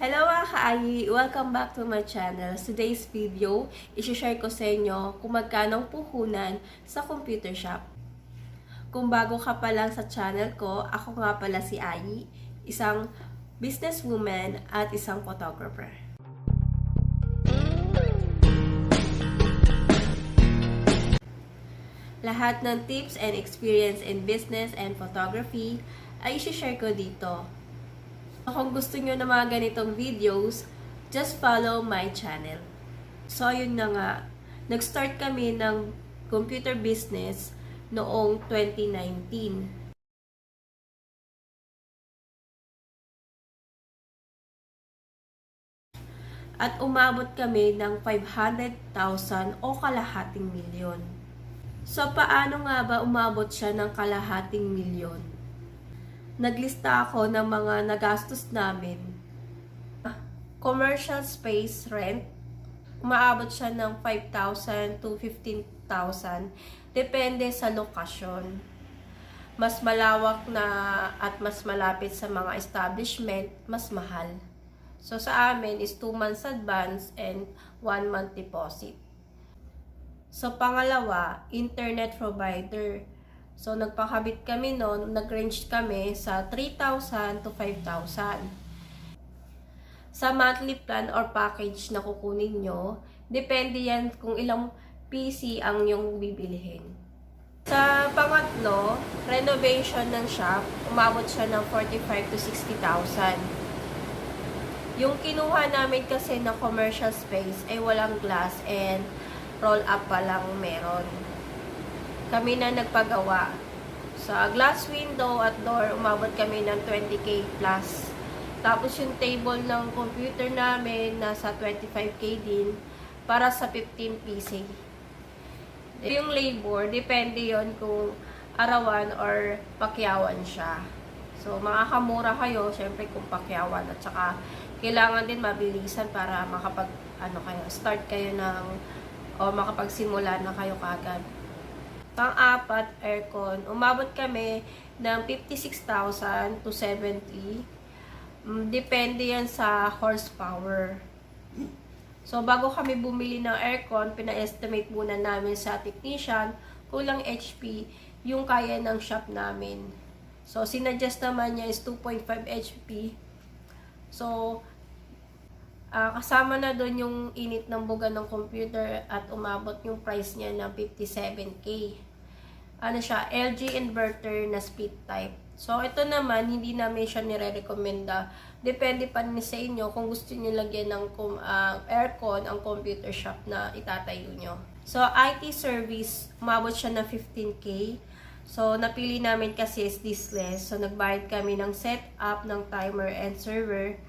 Hello mga kaayi! Welcome back to my channel. Today's video, isi-share ko sa inyo kung magkano puhunan sa computer shop. Kung bago ka pa lang sa channel ko, ako nga pala si Ayi, isang businesswoman at isang photographer. Lahat ng tips and experience in business and photography ay isi-share ko dito. Kung gusto nyo ng mga ganitong videos, just follow my channel. So, yun na nga. Nag-start kami ng computer business noong 2019. At umabot kami ng 500,000 o kalahating milyon. So, paano nga ba umabot siya ng kalahating milyon? Naglista ako ng mga nagastos namin. Commercial space rent, umaabot siya ng 5,000 to 15,000. Depende sa lokasyon. Mas malawak na at mas malapit sa mga establishment, mas mahal. So sa amin is 2 months advance and 1 month deposit. So pangalawa, internet provider. So, nagpakabit kami noon, nag-range kami sa 3,000 to 5,000. Sa monthly plan or package na kukunin nyo, depende yan kung ilang PC ang yung bibilihin. Sa pangatlo, renovation ng shop, umabot siya ng 45 to 60,000. Yung kinuha namin kasi na commercial space ay walang glass and roll-up pa lang meron kami na nagpagawa. Sa glass window at door, umabot kami ng 20k plus. Tapos yung table ng computer namin, nasa 25k din, para sa 15 PC. Yung labor, depende yon kung arawan or pakyawan siya. So, makakamura kayo, syempre kung pakyawan. At saka, kailangan din mabilisan para makapag, ano kayo, start kayo ng, o makapagsimula na kayo kagad. Pang-apat, aircon. Umabot kami ng 56,000 to 70. Mm, Depende yan sa horsepower. So, bago kami bumili ng aircon, pina-estimate muna namin sa technician kulang HP yung kaya ng shop namin. So, sinadjust naman niya is 2.5 HP. So, Ah, kasama na doon yung init ng buga ng computer at umabot yung price niya ng 57k. Ano siya, LG inverter na speed type. So, ito naman, hindi namin siya nire-recommenda. Depende pa rin sa inyo kung gusto niyo lagyan ng uh, aircon ang computer shop na itatayo nyo. So, IT service, umabot siya ng 15k. So, napili namin kasi is this less. So, nagbayad kami ng setup, ng timer and server.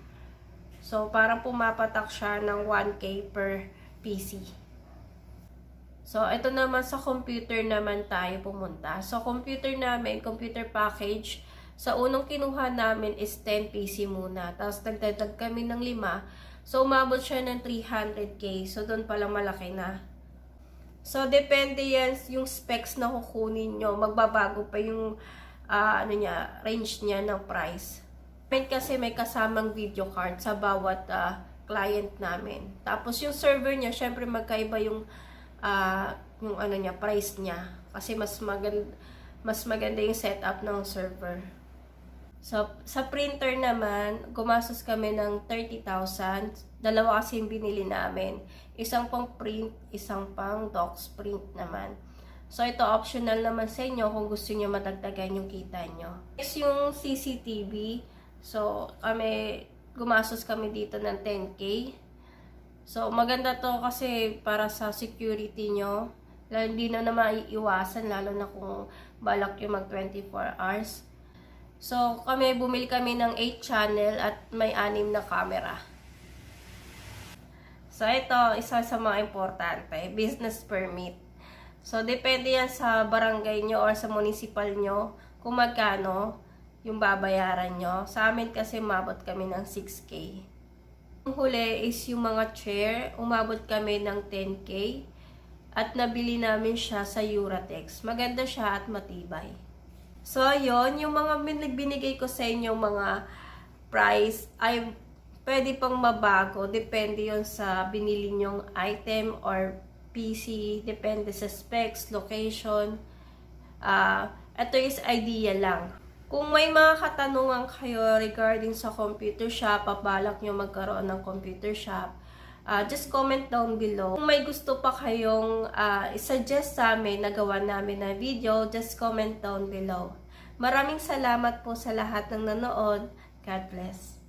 So, parang pumapatak siya ng 1K per PC. So, ito naman sa computer naman tayo pumunta. So, computer namin, computer package, sa unang kinuha namin is 10 PC muna. Tapos, nagdadag kami ng 5. So, umabot siya ng 300K. So, doon palang malaki na. So, depende yan yung specs na kukunin nyo. Magbabago pa yung uh, ano niya, range niya ng price namin kasi may kasamang video card sa bawat uh, client namin. Tapos yung server niya, syempre magkaiba yung uh, yung ano niya, price niya. Kasi mas maganda mas maganda yung setup ng server. So, sa printer naman, gumastos kami ng 30,000. Dalawa kasi yung binili namin. Isang pang print, isang pang docs print naman. So, ito optional naman sa inyo kung gusto niyo matagdagan yung kita nyo. Is yung CCTV, So, kami, gumastos kami dito ng 10K. So, maganda to kasi para sa security nyo. Lalo, hindi na na maiiwasan, lalo na kung balak yung mag 24 hours. So, kami, bumili kami ng 8 channel at may 6 na camera. So, ito, isa sa mga importante, business permit. So, depende yan sa barangay nyo or sa municipal nyo kung magkano yung babayaran nyo. Sa amin kasi umabot kami ng 6K. Yung huli is yung mga chair, umabot kami ng 10K. At nabili namin siya sa Uratex. Maganda siya at matibay. So, yon yung mga binigay ko sa inyo mga price, ay pwede pang mabago. Depende yon sa binili nyong item or PC. Depende sa specs, location. Ah, ito is idea lang. Kung may mga katanungan kayo regarding sa computer shop, pabalak nyo magkaroon ng computer shop, ah, just comment down below. Kung may gusto pa kayong ah, i-suggest sa amin na gawa namin na video, just comment down below. Maraming salamat po sa lahat ng nanood. God bless.